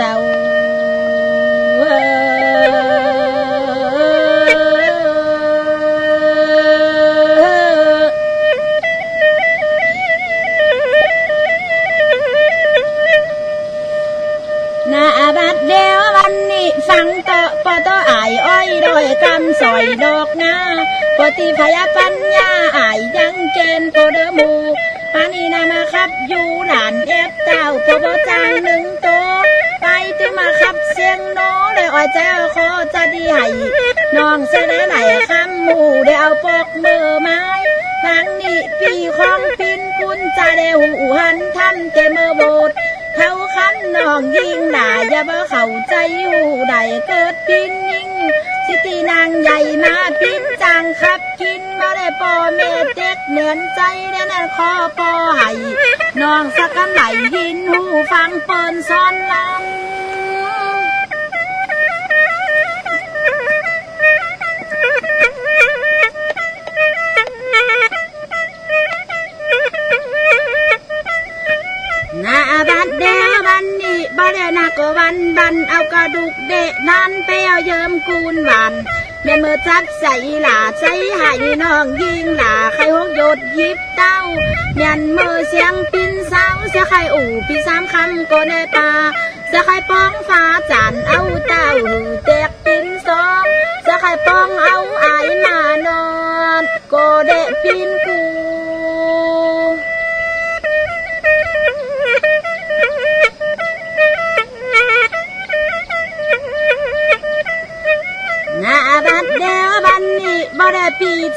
เจ้านาบัดเดียววันนี้ฟังต่อปอต่ออายอ้อยดอยกำสอยดอกนาปฏิพยาปัญญาอายยังเกณฑ์โกเดอหมูปานีนามาครับอยู่หลานเอฟเต้าพบจางหนึ่งตัว ไปที่มาขับเสียงโน้เลยอ้อยเจ้าขอจะดีให้น้องเสได้ไหลคำหมู่ได้เอาปกมือไม้ทางนี้ปีของปินคุณจะได้หูหันทำเตมอโบดเขาคันน้องยิงหนาอย่าบ่เข้าใจหูใดเกิดปินยิง สิตีนางใหญ่มาปินจางขับกินมาได้ปอเมเต็กเหมือนใจแน่นอนคอปอให้น้องสักกันไหลยินหูฟังเปินซ้อนลำหน้าบันเดบัน บ่ได้นักก็วันบันเอากระดูกเดะนั่นไปเอาเยิมกูนวานแม่มือจับใส่หลาใส่ให้น้องยิงหลาใครหกหยดยิบเต้าเมียนมือเสียงปินเสาเสียใครอู่พี่สามคำก็ในป่าเสียใครป้องฟ้าจานเอาเต้าหือแตกปินสองเสียใครป้องเอาไอายมานอนก็เดะปินกู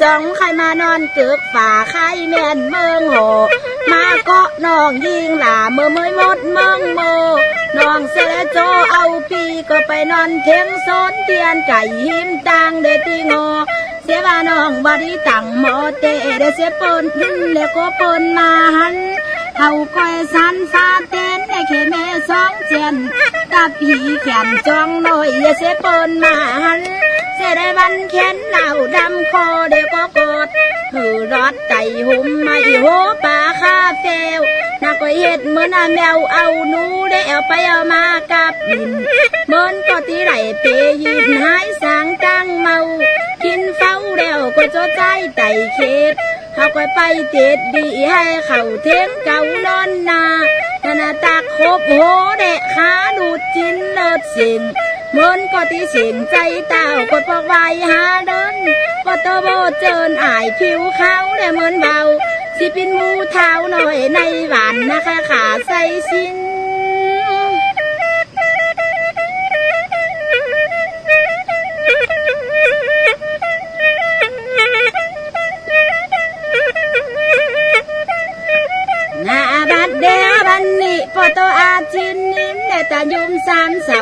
จองใครมานอนเกือกฝ่าใครแม่นเมืองโหมาเกาะน้องยิงหล่าเมื่อเมื่อหมดเมืองโมน้องเสโจเอาปีก็ไปนอนเทียงโซนเตียนไก่หิมตางเดติงเสียว่าน้องบไดีตังหมเตเดเสียปนหินแล้วก็ปนมาหันเขาคอยสันฟ้าเต้นในเขแม่สองเจนกับผีแขนจองหน่อยอย่าเสียปนมาหัน เสียได้บันเข็นเหล่าดำคอเดี๋ยวก็กดหือรอดไก่หุ่มไม่โหปลาคาเฟลนักก็เฮ็ดเหมือนอาแมวเอาหนูได้เอาไปเอามากับดินเหมือนก็ตีไหลเปยินหายสางตังเมา กินเฝ้าแล้วก็จะใจไตเขตเขาก็ไปเจ็ดดีให้เขาเทียงเก่านอนนานานาตาคบโหเดะขาดูดจินเลิศสิ่ง มือนก็ที่สิ่งใจเต่ากดปอกไว้หาเดินก็ตโบเจินอายผิวเขาวได้เหมือนเบาสิเป็นมูเท้าหน่อยในหวานนะคะขาใส่สิ้นหน้าบัดเดียวบันนี้พอโตอาจินนิ่มแต่ตายุมสามเสา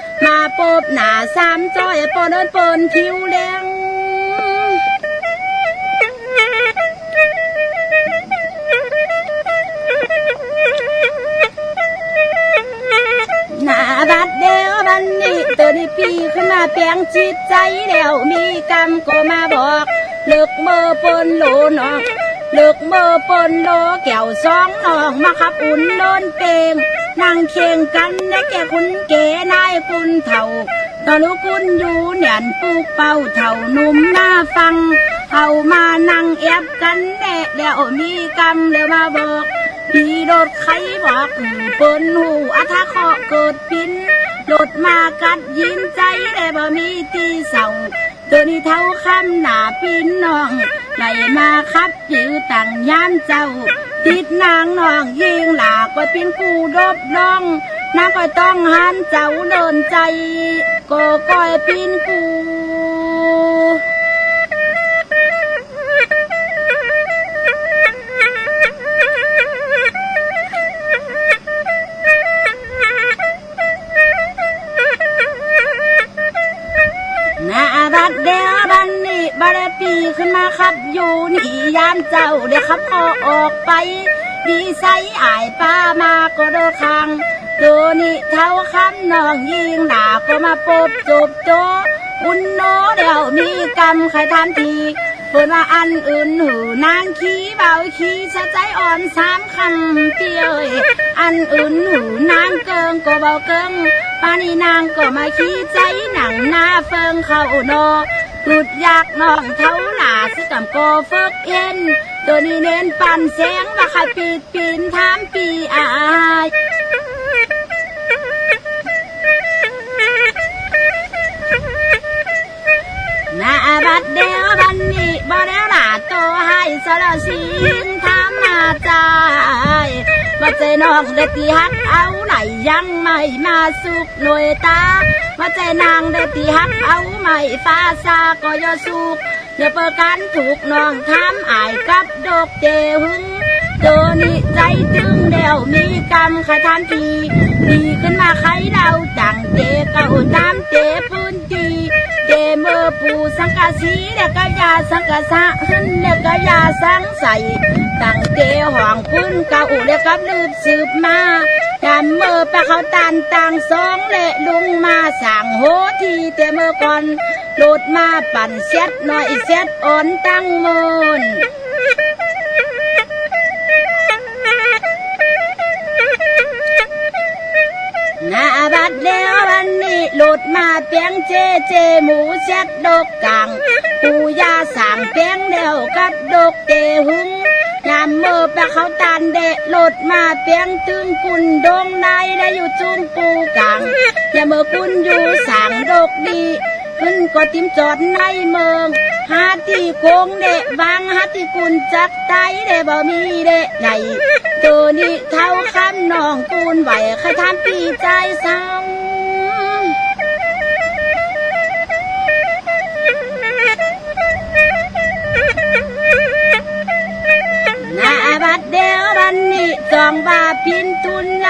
มาก็เข้มเดิมไหนได้พอดุนบ่ได้คุณหุนหน้าสามจอยโปอนเท่าคำน้อนใจไหลจูบมาปบหน้าสามจอยปอเดินปนคิวเลี้ยงหน้าบัดเดียวบันนี้ตัวนี้ปีขึ้นมาเปลียงจิตใจแล้วมีกรรมก็มาบอกเลิกเมื่อปนโหลนองเลิกเมื่อปนโหลแก้วสองนองมาขับอุ่นโดนเปง นั่งเคียงกันและแก่คุณเก๋นายคุณเท่าตอนลูกคุณอยู่เหนียนปูกเป่าเท่าหนุ่มหน้าฟังเขามานั่งแอบกันแน่แล้วมีกรรมแล้วมาบอกพี่โดดใครบอกเปิ้นหูอัทะเคาะเกิดปินโดดมากัดยินใจแต่บ่มีตีเสา ตัวนี้เท่าคำหนาพี่น้องไหลมาคับจิ๋วต่างย่านเจ้า ติดนางน้องยิงหลาก็เป็นกูรบดองนางก็ต้องหันเจ้าเดินใจ ก็ก้อยพินกู เจ้าเดี๋ยวขับคอออกไป ดีไซอายป้ามาก็เดคังโดนี่เท่าคำนองยิงหนาก็มาปบจบโตอุ่นโนเดี๋ยวมีกรรมใครทำทีเพิ่นว่าอันอื่นหูนางขี้เบาขี้สะใจอ่อนสามคำเปียเอยอันอื่นหูนางเกิงก็เบาเกิงปานี่นางก็มาขี้ใจหนังหน้าเฟิงเข้าโนกุดอยากน้องเท่าหลาสกำก็เฟิกเอ็นตัวนี้เน้นปั่นเสียงว่าใครปีดปีนทามปีอายนาบัดเดียวบันนี้บ่แล้วหลาโตให้สารสิงทำมาใจ มาใจนอกได้ตีฮักเอาไหนยังไม่มาสุกหน่วยตา มาใจนางได้ตีฮักเอาไม่ฟ้าซาก็ยาสุกอย่าเปิดกันถูกน้องทำอายกับดอกเจหึงโดนี่ใจตึงเดียวมีกรรมขทันทีดีขึ้นมาใครเราจังเจเก่าตามเจพื้นทีเดเมือปูสังกะสีเด็กกะยาสังกะสะหึนเด็กกะยาสัง ใสตั้งเตหองพื้นเก่าเด็กกับลืบสืบมาดำเมื่อไปเขาตันต่างสองเละลุงมาสั่งโหทีเตเมอก่อนโหลดมาปั่นเซ็ดหน่อยเซ็ดอ่อนตั้งมนหน้าบัดเดียววันนี้หลุดมาเปียงเจเจหมูเช็ดดกกลาง ปูยาสั่งเปียงเดียวกับดกเจหึงยามเมื่อไปเขาตานเดะหลุดมาเปียงตึงกุนดงในได้อยู่จุ้มปูกลางอย่าเมื่อคุณอยู่สั่งดกดีขึ้นก็ติมจอดในเมืองหาที่โกงเดะวางหาที่กุนจักไตเดะบ่มีเดะใหญ่ตัวนี้เท่าคำนองปูนไหวใครทำปีใจเศร้า บัดเดียวบันนี้จองบาพินทุนไหล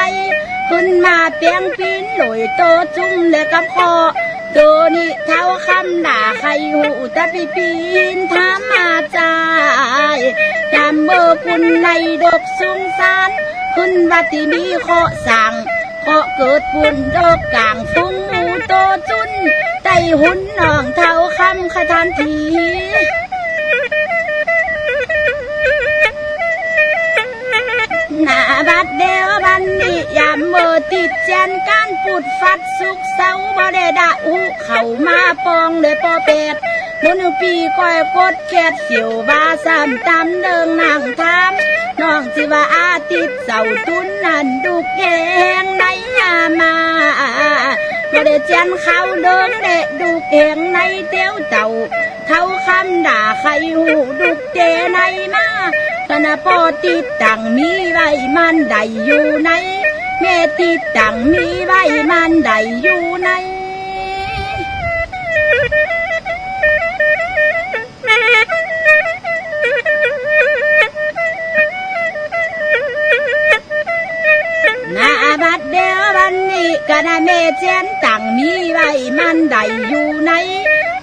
ขึ้นมาเปียงปินหลอยโตจุ่มเลยกับคอตัวนี้เท่าคำด่าใครหูตะปีปีนทามาใจายยามเบอร์คุณในดกสุงสารคุณวัติมีเคาะสั่งเคาะเกิดปุ่นดกกลางฟุ้งหมูโตจุนไตหุ่นนองเท่าคำขทานที ติดเจนก้ารปุดฟัดสุกเสาบ่ได้ดะอุเข้ามาปองเลยปอเป็ดมุนปีก้อยกดแคดเสียวว่าซ้ำตำเดิงนางทามน้องสิว่าอาทิตย์เสาตุนนั่นดุกแยงในยามาบ่ได้เจนเขาเดิงเดะดุกแหงในเตี้ยวเจ้าเท่าคำด่าใครหูดุกเจในมาคณะปอติดตังมีไว้มันได้อยู่ใน แม่ติดตังมีไว้มันได้อยู่ในหน้าบัดเดียววันนี้คณะแม่เจนตังมีไว้มันได้อยู่ใน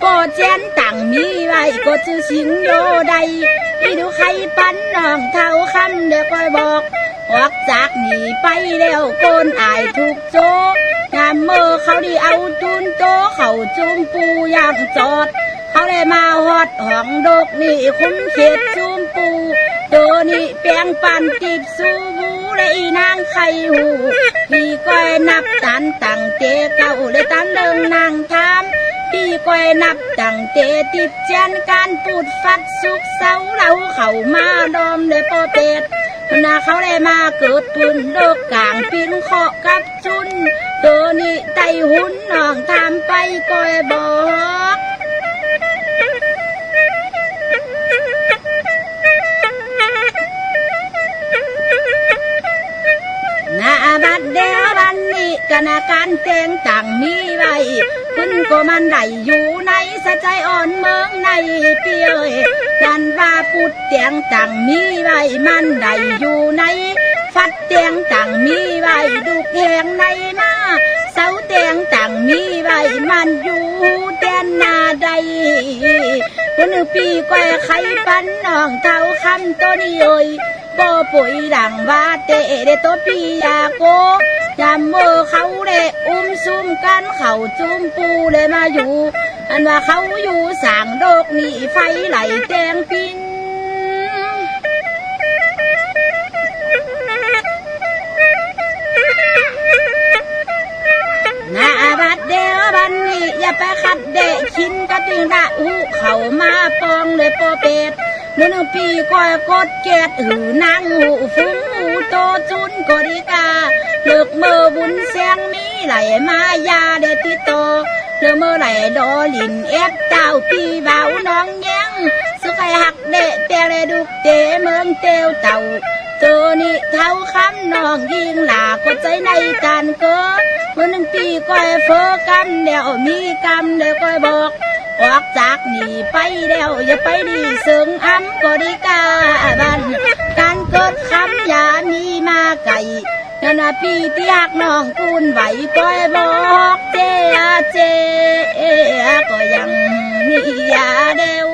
ก็เจนตังมีไว้ก็ชื่อสิงโยใดที่ดูใครปั้นน้องเท่าคำเดี๋ยวก็บอกออกจาก นีไปแล้วโกนอายถูกโจงามเมื่อเขาดีเอาจุนโตเขาจุมปูอย่างจอด เขาได้มาฮอดห้องดกนี่คุ้มเขตจุมปูโดนี่แปลงปันติดสูบูและอีนางไข่หูพี่ก้อยนับตันตั้งเจเก่าเลยตันเดิงนางท ก้อยนับตั้งเตติดเจนการปูดฟัดสุกเสาเราเข้ามาดอมเลยปอเป็ดนาเขาได้มาเกิดปุ่นโลกกลางปินเคาะกับชุนตัวนี้ไตหุ่นน้องทำไปก้อยบอกนาบัดเดียวบันนี้กนาการเตียงต่างมีไว้ คุณก็มันได้อยู่ในสะใจอ่อนเมืองในเปียยกันว่าปุดเตียงต่างมีไว้มันได้อยู่ใน ฟัดเตียงต่างมีไว้ดูแหงในมาเสาเตียงต่างมีไว้มันอยู่แดนนาใดคนนึ่งปีก้อยไข่ปันน้องเท่าคำตัวนี้เอ้ย โปปุ๋ยดังว่าเตะเดตัวปียาโกยามเมื่อเขาเดอุ้มซุ่มกันเขาจุ้มปูเลยมาอยู่ อันว่าเขาอยู่สั่งโดกนี่ไฟไหลแดงปินนาบัดเดียวบันนี้อย่าไปขัดเดะชินกระติงดะหูเขามาปองเลยโปเป็ด หนึ่งปีก้อยกดเกตหูนางหูฟุ้งหูโตจุนกดิกาเลิกเมื่อบุญเสียงมีไหลมายาเดติโตเลิกเมื่อไหลดอลินเอฟเจ้าปีเบาน้องแยังสุขหักเดะเตียเลยดุกเตเมืองเตวเต่าเจอนี่เท่าคำน้องยิงหลาก็ใจในการเกิดเมื่อหนึ่งปีก้อยเฟอกำเดี๋ยวมีกรรมเดี๋ยวก้อยบอก ออกจากนี่ไปแล้วอย่าไปดีซึ่งอำก็ดีกาบันการเกิดคำยานี้มาไก่นั่นพี่ที่ยกน้องกูนไหวก้อยบอกเจ้าเจ้าก็ยังมียาเดียว